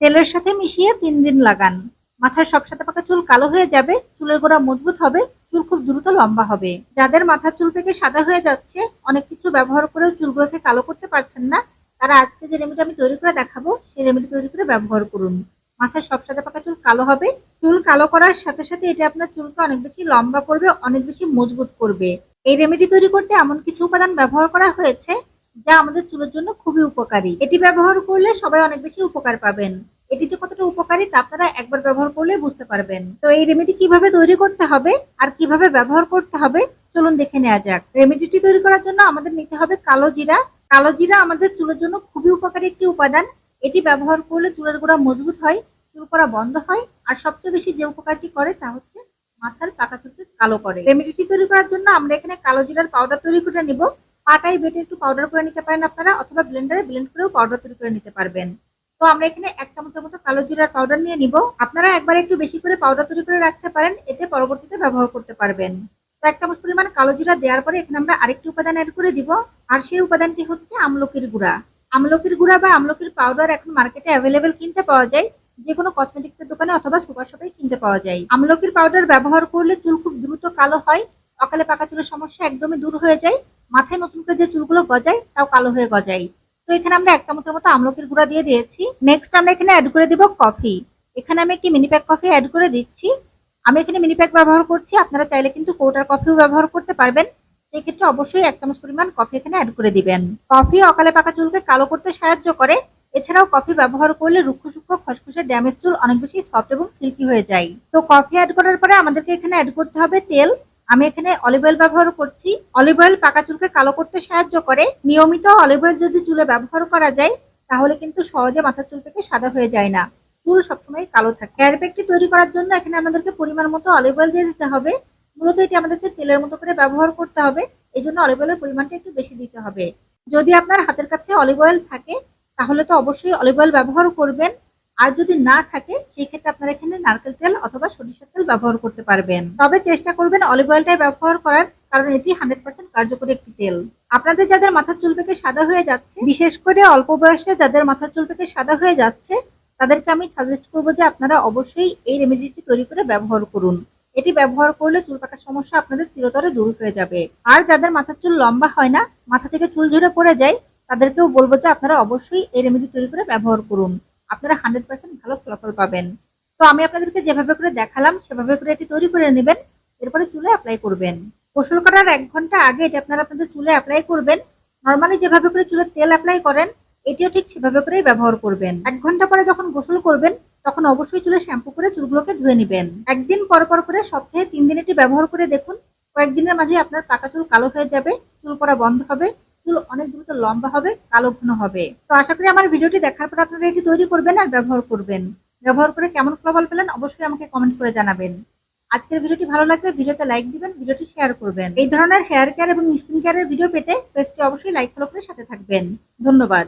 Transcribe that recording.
তেলের সাথে মিশিয়ে তিন দিন লাগান। মাথার সব সাথে পাকা চুল কালো হয়ে যাবে, চুলের গোড়া মজবুত হবে, চুল খুব দ্রুত লম্বা হবে। যাদের মাথার চুল থেকে সাদা হয়ে যাচ্ছে, অনেক কিছু ব্যবহার করেও চুলগুলোকে কালো করতে পারছেন না, তারা আজকে যে রেমেডি আমি তৈরি করে দেখাবো, সেই রেমেডি তৈরি করে ব্যবহার করুন। মাথার সব সাথে পাকা চুল কালো হবে, চুল কালো করার সাথে সাথে এটা আপনার চুলকে অনেক বেশি লম্বা করবে, অনেক বেশি মজবুত করবে। এই রেমেডি তৈরি করতে এমন কিছু উপাদান ব্যবহার করা হয়েছে যা আমাদের চুলের জন্য খুবই উপকারী। এটি ব্যবহার করলে সবাই অনেক বেশি উপকার পাবেন। এটি যে কতটা উপকারী তা আপনারা একবার ব্যবহার করলে বুঝতে পারবেন। তো এই রেমেডি কীভাবে তৈরি করতে হবে আর কীভাবে ব্যবহার করতে হবে, চলুন দেখে নেওয়া যাক। রেমেডিটি তৈরি করার জন্য আমাদের নিতে হবে কালো জিরা। কালো জিরা আমাদের চুলের জন্য খুবই উপকারী একটি উপাদান। এটি ব্যবহার করলে চুলের গোড়া মজবুত হয়, চুল করা বন্ধ হয়। আর সবচেয়ে বেশি যে উপকারটি করে তা হচ্ছে মাথার পাকা চুলকে কালো করে। রেমেডিটি তৈরি করার জন্য আমরা এখানে কালো জিরার পাউডার তৈরি করে নিব। পাটাই বেটে একটু পাউডার করে নিতে পারেন আপনারা, অথবা ব্লেন্ডারে ব্লেন্ড করেও পাউডার তৈরি করে নিতে পারবেন। তো আমরা এখানে এক চামচের মতো কালো জিরার পাউডার নিয়ে নিব। আপনারা একবার একটু বেশি করে পাউডার তৈরি করে রাখতে পারেন, এতে পরবর্তীতে ব্যবহার করতে পারবেন। তো এক চামচ পরিমাণ কালো জিরা দেওয়ার পরে এখানে আমরা আরেকটি উপাদান অ্যাড করে দিব। আর সেই উপাদানটি হচ্ছে আমলকির গুঁড়া। আমলকির গুঁড়া বা আমলকির পাউডার এখন মার্কেটে অ্যাভেলেবেল কিনতে পাওয়া যায়। যে কোনো কসমেটিক্সের দোকানে অথবা সুপার শপে কিনতে পাওয়া যায়। আমলকির পাউডার ব্যবহার করলে চুল খুব দ্রুত কালো হয়, অকালে পাকা চুলের সমস্যা একদমই দূর হয়ে যায়। মাথায় নতুন করে যে চুলগুলো গজায় তাও কালো হয়ে গজায় তো এখানে আমরা এক চামচের মতো আমলকির গুঁড়া দিয়ে দিয়েছি। নেক্সট আমরা এখানে অ্যাড করে দিব কফি এখানে আমি একটি মিনি প্যাক কফি অ্যাড করে দিচ্ছি। আমি এখানে মিনি প্যাক ব্যবহার করছি। আপনারা চাইলে কিন্তু কৌটার কফিও ব্যবহার করতে পারবেন। সেই ক্ষেত্রে অবশ্যই এক চামচ পরিমাণ কফি এখানে অ্যাড করে দিবেন। কফি অকালে পাকা চুলকে কালো করতে সাহায্য করে। এছাড়াও কফি ব্যবহার করলে রুক্ষ সূক্ষ্ম খসখসে ড্যামেজ চুল অনেক বেশি সফট এবং সিল্কি হয়ে যায়। তো কফি অ্যাড করার পরে আমাদেরকে এখানে অ্যাড করতে হবে তেল। আমি এখানে অলিভ অয়েল ব্যবহার করছি। অলিভ অয়েল পাকা চুলকে কালো করতে সাহায্য করে। নিয়মিত অলিভ অয়েল যদি চুলে ব্যবহার করা যায়, তাহলে কিন্তু সহজে মাথার চুল থেকে সাদা হয়ে যায় না। চুল সবসময় কালো থাকে। হেয়ার প্যাকটি তৈরি করার জন্য এখানে আমাদেরকে পরিমাণ মতো অলিভ অয়েল দিয়ে দিতে হবে। মূলত এটি আমাদেরকে তেলের মতো করে ব্যবহার করতে হবে। এই জন্য অলিভ অয়েলের পরিমাণটা একটু বেশি দিতে হবে। যদি আপনার হাতের কাছে অলিভ অয়েল থাকে, তাহলে তো অবশ্যই অলিভ অয়েল ব্যবহার করবেন। আর যদি না থাকে, সেই ক্ষেত্রে আপনারা এখানে নারকেল তেল অথবা সরিষার তেল ব্যবহার করতে পারবেন। তবে চেষ্টা করবেন অলিভ অয়েলটাই ব্যবহার করার, কারণ এটি হান্ড্রেড পার্সেন্ট কার্যকরী একটি তেল। আপনাদের যাদের মাথার চুল পেকে সাদা হয়ে যাচ্ছে, বিশেষ করে অল্প বয়সে যাদের মাথার চুল পেকে সাদা হয়ে যাচ্ছে, তাদেরকে আমি সাজেস্ট করব যে আপনারা অবশ্যই এই রেমেডিটি তৈরি করে ব্যবহার করুন। এটি ব্যবহার করলে চুল পাকার সমস্যা আপনাদের চিরতরে দূর হয়ে যাবে। আর যাদের মাথার চুল লম্বা হয় না, মাথা থেকে চুল ঝরে পড়ে যায়, তাদেরকেও বলব যে আপনারা অবশ্যই এই রেমেডি তৈরি করে ব্যবহার করুন। আপনারা হান্ড্রেড পার্সেন্ট ভালো ফলাফল পাবেন। তো আমি আপনাদেরকে যেভাবে করে দেখালাম, সেভাবে করে এটি তৈরি করে নেবেন, এরপরে চুলে অ্যাপ্লাই করবেন। গোসল করার এক ঘণ্টা আগে এটি আপনারা আপনাদের চুলে অ্যাপ্লাই করবেন। নর্মালি যেভাবে করে চুলে তেল অ্যাপ্লাই করেন, এটিও ঠিক সেভাবে করেই ব্যবহার করবেন। এক ঘণ্টা পরে যখন গোসল করবেন, তখন অবশ্যই চুলে শ্যাম্পু করে চুলগুলোকে ধুয়ে নেবেন। একদিন পর পর করে সপ্তাহে তিন দিন এটি ব্যবহার করে দেখুন। কয়েকদিনের মাঝে আপনার পাকা চুল কালো হয়ে যাবে, চুল পড়া বন্ধ হবে চুল অনেক দ্রুত লম্বা হবে, কালো ঘন হবে। তো আশা করি আমার ভিডিওটি দেখার পর আপনারা এটি তৈরি করবেন আর ব্যবহার করবেন। ব্যবহার করে কেমন ফলাফল পেলেন অবশ্যই আমাকে কমেন্ট করে জানাবেন। আজকের ভিডিওটি ভালো লাগবে ভিডিওতে লাইক দিবেন, ভিডিওটি শেয়ার করবেন। এই ধরনের হেয়ার কেয়ার এবং স্কিন কেয়ারের ভিডিও পেতে পেজটি অবশ্যই লাইক ফলো করে সাথে থাকবেন। ধন্যবাদ।